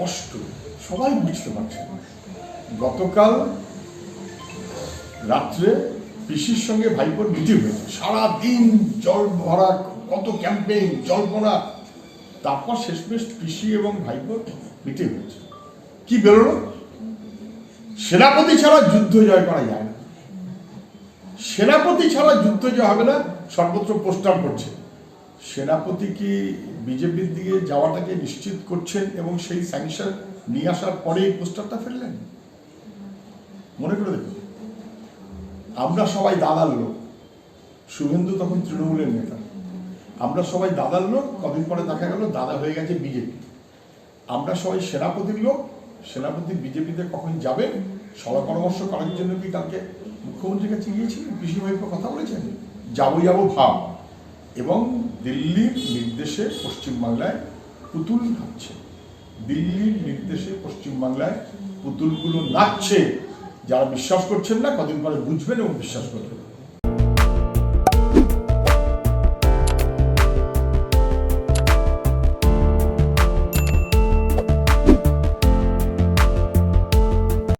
কষ্ট সবাই বুঝতে পারছে। গতকাল রাত্রে পিসির সঙ্গে ভাইপোর মিটিং হয়েছে। সারাদিন জল ভরা, কত ক্যাম্পেইন জল্পনা। তারপর শেষমেশ পিসি এবং ভাইপোর মিটিং হয়েছে। কি বেরোলো? সেনাপতি ছাড়া যুদ্ধ জয় করা যায় না। সেনাপতি ছাড়া যুদ্ধ জয় হবে না, সর্বত্র পোস্টার করছে সেনাপতি কি বিজেপির দিকে যাওয়াটাকে নিশ্চিত করছেন এবং সেই স্যাংশন নিয়ে আসার পরে এই পোস্টারটা ফেললেন? মনে করে দেখুন। আমরা সবাই দাদার লোক। শুভেন্দু তখন তৃণমূলের নেতা। আমরা সবাই দাদার লোক, কদিন পরে দেখা গেল দাদা হয়ে গেছে বিজেপি। আমরা সবাই সেনাপতির লোক। সেনাপতি বিজেপিতে কখন যাবে? সভা পরামর্শ করার জন্য কি কালকে মুখ্যমন্ত্রীর কাছে গিয়েছিলেন কৃষি ভাইপো কথা বলেছেন? যাব যাব, ভাব। এবং দিল্লির নির্দেশে পশ্চিমবাংলায় পুতুল নাচছে। দিল্লির নির্দেশে পশ্চিমবাংলায় পুতুলগুলো নাচছে। যারা বিশ্বাস করছেন না, কদিন পরে বুঝবেন এবং বিশ্বাস করবেন।